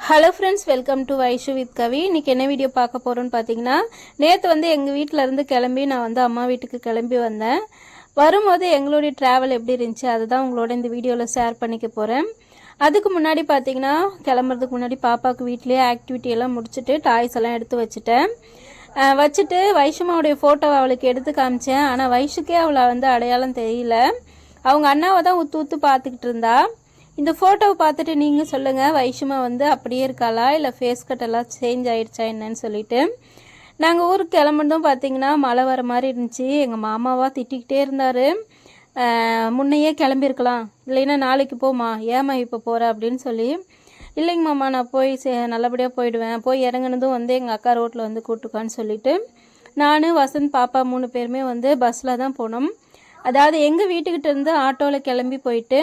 Hello friends welcome to Vaishu with Kavi இன்றைக்கி என்ன video பார்க்க போகிறோன்னு பார்த்தீங்கன்னா நேற்று வந்து எங்கள் வீட்டில் இருந்து கிளம்பி நான் வந்து அம்மா வீட்டுக்கு கிளம்பி வந்தேன். வரும்போது எங்களுடைய ட்ராவல் எப்படி இருந்துச்சு அதுதான் உங்களோட இந்த வீடியோவில் ஷேர் பண்ணிக்க போகிறேன் அதுக்கு முன்னாடி பார்த்தீங்கன்னா கிளம்புறதுக்கு முன்னாடி பாப்பாவுக்கு வீட்லேயே ஆக்டிவிட்டி எல்லாம் முடிச்சுட்டு டாய்ஸ் எல்லாம் எடுத்து வச்சுட்டேன். வச்சுட்டு வைஷமாவுடைய ஃபோட்டோவை அவளுக்கு எடுத்து காமிச்சேன். ஆனால் வைஷுக்கே அவளை வந்து அடையாளம் தெரியல. அவங்க அண்ணாவை தான் உத்து உத்து பார்த்துக்கிட்டு இருந்தாள் இந்த ஃபோட்டோவை பார்த்துட்டு நீங்கள் சொல்லுங்கள் வைஷமா வந்து அப்படியே இருக்காளா? இல்லை ஃபேஸ் கட் எல்லாம் சேஞ்ச் ஆயிடுச்சா என்னன்னு சொல்லிட்டு. நாங்கள் ஊருக்கு கிளம்புனதும் பார்த்தீங்கன்னா மழை வர மாதிரி இருந்துச்சு. எங்கள் மாமாவாக திட்டிக்கிட்டே இருந்தார். முன்னையே கிளம்பியிருக்கலாம். இல்லைன்னா நாளைக்கு போமா ஏமா இப்போ போகிற அப்படின்னு சொல்லி. இல்லைங்க மாமா நான் போய் சே நல்லபடியாக போயிடுவேன். போய் இறங்குனதும் வந்து எங்கள் அக்கா ரோட்டில் வந்து கூட்டுக்கான்னு சொல்லிவிட்டு நான் வசந்த் பாப்பா மூணு பேருமே வந்து பஸ்ஸில் தான் போனோம். அதாவது எங்கள் வீட்டுக்கிட்ட இருந்து ஆட்டோவில் கிளம்பி போயிட்டு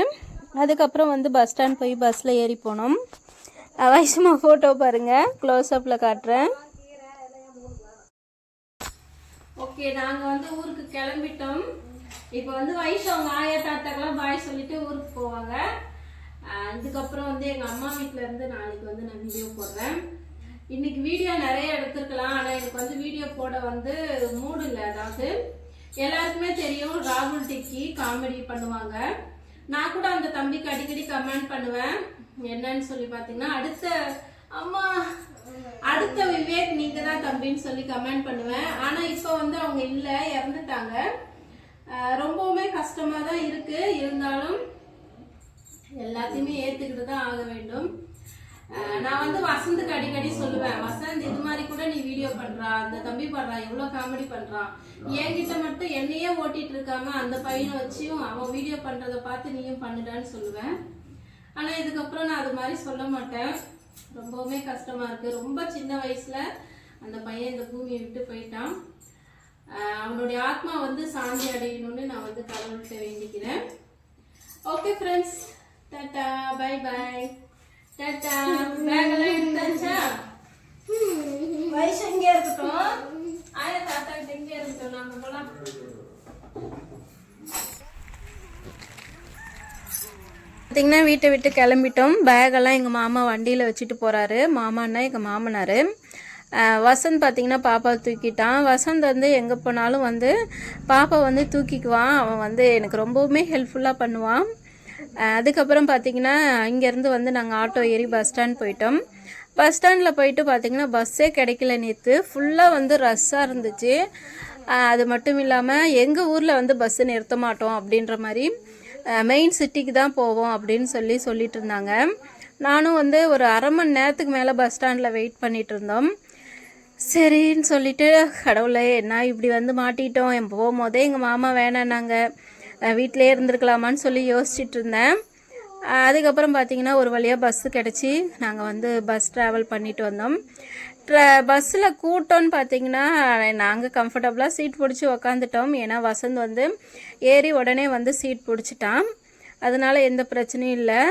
அதுக்கப்புறம் வந்து பஸ் ஸ்டாண்ட் போய் பஸ்ஸில் ஏறி போனோம். அஹ் ஃபோட்டோ பாருங்கள் க்ளோஸ்அப்பில் காட்டுறேன். ஓகே நாங்கள் வந்து ஊருக்கு கிளம்பிட்டோம். இப்போ வந்து வயசு அவங்க ஆயா தாத்தாக்கெல்லாம் பாய் சொல்லிட்டு ஊருக்கு போவாங்க. இதுக்கப்புறம் வந்து எங்கள் அம்மா வீட்டிலேருந்து நாளைக்கு வந்து நான் வீடியோ போடுறேன். இன்னைக்கு வீடியோ நிறைய எடுத்துருக்கலாம். ஆனால் எனக்கு வந்து வீடியோ போட வந்து மூடு இல்லை. அதாவது எல்லாருக்குமே தெரியும் ராகுல் டிக்கி காமெடி பண்ணுவாங்க. நான் கூட அந்த தம்பிக்கு அடிக்கடி கமெண்ட் பண்ணுவேன். என்னன்னு சொல்லி பார்த்தீங்கன்னா அடுத்த அம்மா அடுத்த விவேக் நீங்க தான் தம்பின்னு சொல்லி கமெண்ட் பண்ணுவேன். ஆனா இப்போ வந்து அவங்க இல்லை இறந்துட்டாங்க. ரொம்பவுமே கஷ்டமா தான் இருக்கு. இருந்தாலும் எல்லாத்தையுமே ஏத்துக்கிட்டு தான் ஆக வேண்டும். நான் வந்து வசந்துக்கு அடிக்கடி சொல்லுவேன். வசந்த் இது மாதிரி கூட நீ வீடியோ பண்றா. அந்த தம்பி பண்றா எவ்வளவு காமெடி பண்றான் என்கிட்ட மட்டும் என்னையே ஓட்டிட்டு இருக்காம அந்த பையனை வச்சியும் அவன் வீடியோ பண்றத பார்த்து நீயும் பண்ணுடான்னு சொல்லுவேன். ஆனா இதுக்கப்புறம் நான் அது மாதிரி சொல்ல மாட்டேன். ரொம்பவுமே கஷ்டமா இருக்கு. ரொம்ப சின்ன வயசுல அந்த பையன் இந்த பூமியை விட்டு போயிட்டான். அவனுடைய ஆத்மா வந்து சாந்தி அடையணும்னு நான் வந்து கடவுள்கிட்ட வேண்டிக்கிறேன். Okay friends tata bye bye tata bag எல்லாம் எடுத்தாச்சா வயசு இங்கே இருக்கட்டும்? ஆயா தாத்தா கிட்ட இங்கே இருக்கட்டும்? நாம போலாம். பார்த்திங்கன்னா வீட்டை விட்டு கிளம்பிட்டோம். பேகெல்லாம் எங்கள் மாமா வண்டியில் வச்சுட்டு போகிறாரு மாமான்னா எங்கள் மாமனார். வசந்த் பார்த்திங்கன்னா பாப்பா தூக்கிட்டான். வசந்த் வந்து எங்கே போனாலும் வந்து பாப்பா வந்து தூக்கிக்குவான். அவன் வந்து எனக்கு ரொம்பவுமே ஹெல்ப்ஃபுல்லாக பண்ணுவான். அதுக்கப்புறம் பார்த்திங்கன்னா இங்கேருந்து வந்து நாங்கள் ஆட்டோ ஏறி பஸ் ஸ்டாண்ட் போயிட்டோம். பஸ் ஸ்டாண்டில் போயிட்டு பார்த்திங்கன்னா பஸ்ஸே கிடைக்கல நேற்று ஃபுல்லாக வந்து ரஷ்ஷாக இருந்துச்சு. அது மட்டும் இல்லாமல் எங்கள் ஊரில் வந்து பஸ்ஸு நிறுத்த மாட்டோம் அப்படின்ற மாதிரி மெயின் சிட்டிக்கு தான் போவோம் அப்படின்னு சொல்லி சொல்லிட்டு இருந்தாங்க. நானும் வந்து ஒரு அரை மணி நேரத்துக்கு மேலே பஸ் ஸ்டாண்டில் வெயிட் பண்ணிகிட்டு இருந்தோம். சரின்னு சொல்லிட்டு கடவுளே என்ன இப்படி வந்து மாட்டிட்டோம்? என் போகும்போதே எங்கள் மாமா வேணான்னாங்க. வீட்டிலே இருந்திருக்கலாமான்னு சொல்லி யோசிச்சுட்டு இருந்தேன். அதுக்கப்புறம் பார்த்தீங்கன்னா ஒரு வழியாக பஸ்ஸு கிடச்சி நாங்கள் வந்து பஸ் ட்ராவல் பண்ணிட்டு வந்தோம். பஸ்ஸில் கூட்டம்னு பார்த்தீங்கன்னா நாங்கள் கம்ஃபர்டபுளாக சீட் பிடிச்சி உக்காந்துட்டோம். ஏன்னா வசந்த் வந்து ஏறி உடனே வந்து சீட் பிடிச்சிட்டான். அதனால எந்த பிரச்சனையும் இல்லை.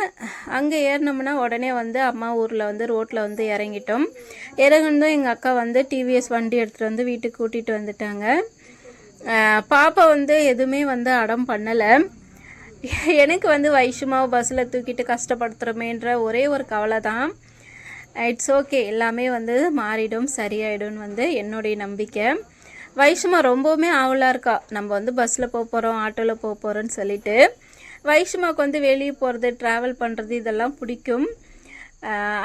அங்கே ஏறினோம்னா உடனே வந்து அம்மா ஊரில் வந்து ரோட்டில் வந்து இறங்கிட்டோம். இறங்குனதும் எங்கள் அக்கா வந்து டிவிஎஸ் வண்டி எடுத்துகிட்டு வந்து வீட்டுக்கு கூட்டிகிட்டு வந்துட்டாங்க. பாப்பா வந்து எதுவுமே வந்து அடம் பண்ணலை. எனக்கு வந்து வைஷுமாவை பஸ்ஸில் தூக்கிட்டு கஷ்டப்படுத்துகிறோமேன்ற ஒரே ஒரு கவலை தான் இட்ஸ் ஓகே எல்லாமே வந்து மாறிடும் சரியாயிடும்னு வந்து என்னுடைய நம்பிக்கை. வைஷுமா ரொம்பவுமே ஆவலாக இருக்கா. நம்ம வந்து பஸ்ஸில் போக போகிறோம் ஆட்டோவில் போக போகிறோன்னு சொல்லிட்டு. வைஷுமாவுக்கு வந்து வெளியே போகிறது ட்ராவல் பண்ணுறது இதெல்லாம் பிடிக்கும்.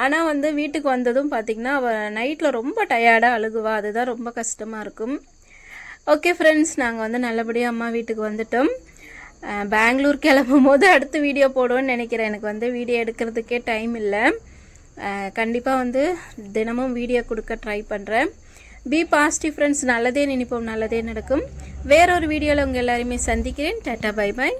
ஆனால் வந்து வீட்டுக்கு வந்ததும் பார்த்திங்கன்னா அவள் நைட்டில் ரொம்ப டயர்டாக அழுகுவா. அதுதான் ரொம்ப கஷ்டமாக இருக்கும். ஓகே ஃப்ரெண்ட்ஸ் நாங்கள் வந்து நல்லபடியாக அம்மா வீட்டுக்கு வந்துட்டோம். பெங்களூர் கிளம்பும் போது அடுத்து வீடியோ போடுவோன்னு நினைக்கிறேன். எனக்கு வந்து வீடியோ எடுக்கிறதுக்கே டைம் இல்லை. கண்டிப்பாக வந்து தினமும் வீடியோ கொடுக்க ட்ரை பண்ணுறேன் பி பாசிட்டிவ் ஃப்ரெண்ட்ஸ் நல்லதே நினைப்போம். நல்லதே நடக்கும். வேறொரு வீடியோவில் உங்கள் எல்லாருமே சந்திக்கிறேன். Tata bye bye